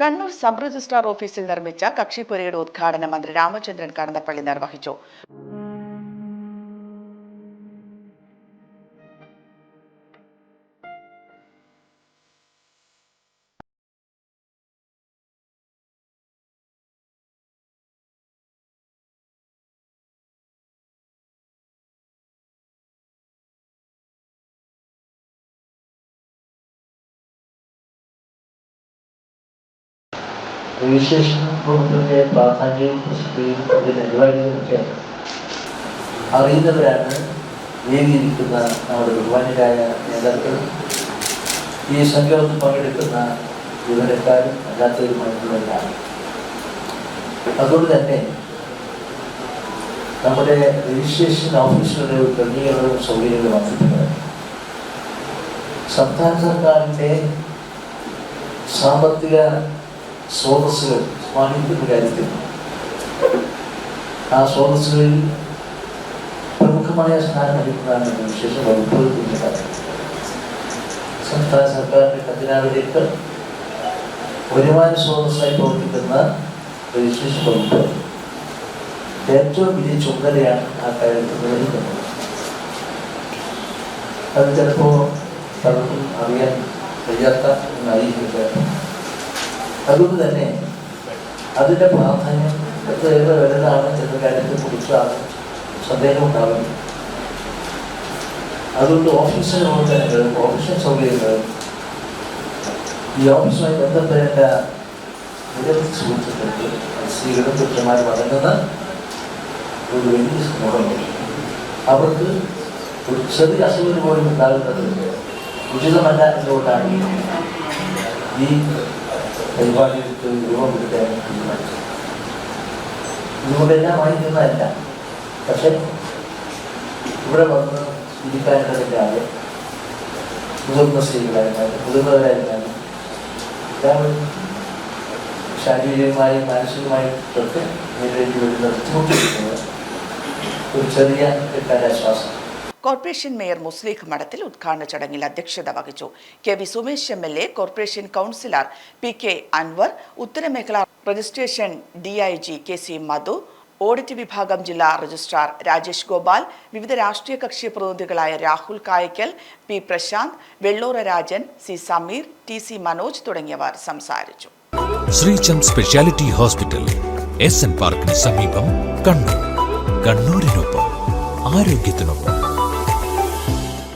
Kannur sub registrar ഓഫീസിൽ നിർമ്മിച്ച കക്ഷിപുരയുടെ ഉദ്ഘാടനം മന്ത്രി രാമചന്ദ്രൻ കടന്നപ്പള്ളി നിർവഹിച്ചു. രജിസ്ട്രേഷൻ ഫോമിന്റെ പ്രാധാന്യവും പ്രസക്തിയും അതിന്റെ അനിവാര്യതയൊക്കെ അറിയുന്നവരാണ് വേദിയിരിക്കുന്ന നമ്മുടെ ബഹുമാന്യരായ നേതാക്കൾ. ഈ സംഗമത്തിൽ പങ്കെടുക്കുന്ന ജീവനക്കാരും അല്ലാത്തവരുമായിട്ടുള്ളവരാണ്. അതുകൊണ്ട് തന്നെ നമ്മുടെ രജിസ്ട്രേഷൻ ഓഫീസുകളുടെ ഒരു ക്രമീകരണവും സൗകര്യങ്ങളും വർദ്ധിപ്പിക്കണം. സംസ്ഥാന സർക്കാരിന്റെ സാമ്പത്തിക സ്രോതസ്സുകൾ സ്വാധീനിക്കുന്ന കാര്യത്തിൽ ആ സ്രോതസ്സുകളിൽ പ്രമുഖമായ സ്ഥാനം വഹിക്കുന്നതാണ് വിശേഷ വകുപ്പുകളുടെ കാര്യം സംസ്ഥാന സർക്കാരിന്റെ ഖജനാവിലേക്ക് വരുമാന സ്രോതസ്സായി പ്രവർത്തിക്കുന്ന വിശേഷ വകുപ്പ് ഏറ്റവും വലിയ ചുമതലയാണ് ആ കാര്യത്തിൽ നിർവഹിക്കുന്നത് അത് ചിലപ്പോൾ പലർക്കും അറിയാൻ കഴിയാത്ത ഒന്നായിരിക്കില്ല അതുകൊണ്ട് തന്നെ അതിന്റെ പ്രാധാന്യം എത്ര വലുതാണ് എന്ന കാര്യത്തെ കുറിച്ചാണ് സന്ദേഹം ഉണ്ടാകുന്നത് അതുകൊണ്ട് ഓഫീസിന് പ്രവർത്തനങ്ങളും ഓഫീസ് സൗകര്യങ്ങളും ഈ ഓഫീസുമായി ബന്ധപ്പെടേണ്ട നിരവധി സുഹൃത്തുക്കൾക്ക് സ്ത്രീകളും പുരുഷന്മാരും അടങ്ങുന്ന ഒരു വലിയ സമൂഹമുണ്ട്. അവർക്ക് ഒരു ചെറിയ അസുഖം പോലും ഉണ്ടാകുന്നത് ഉചിതമല്ല എന്നുകൊണ്ടാണ് ഈ പരിപാടികൾക്ക് രൂപം കൊടുക്കാൻ തീരുമാനിച്ചത് ഇതുകൊണ്ടെല്ലാം വാങ്ങിക്കുന്നതല്ല. പക്ഷെ ഇവിടെ വന്ന് ഇരിക്കാനുള്ളതില്ലാതെ മുതിർന്ന സ്ത്രീകളായിരുന്നാലും മുതിർന്നവരായിരുന്നാലും എല്ലാവരും ശാരീരികമായും മാനസികമായിട്ടൊക്കെ നേരിടേണ്ടി വരുന്ന ബുദ്ധിമുട്ടിരിക്കുന്നത് ഒരു ചെറിയ കിട്ടാനാശ്വാസം കോർപ്പറേഷൻ മേയർ മുസ്ലിഖ് മഠത്തിൽ ഉദ്ഘാടന ചടങ്ങിൽ അധ്യക്ഷത വഹിച്ചു. K V Sumesh M L A corporation councillor P K Anwar ഉത്തരമേഖല registration D I G K C Madhu audit വിഭാഗം ജില്ലാ രജിസ്ട്രാർ രാജേഷ് ഗോപാൽ വിവിധ രാഷ്ട്രീയ കക്ഷി പ്രതിനിധികളായ Rahul Kayakkal P Prashanth Vellora Rajan C Sameer T C Manoj തുടങ്ങിയവർ സംസാരിച്ചു. Sreechand speciality hospital S N പാർക്കിന് സമീപം കണ്ണൂർ. കണ്ണൂരിനൊപ്പം ആരോഗ്യത്തിനൊപ്പം.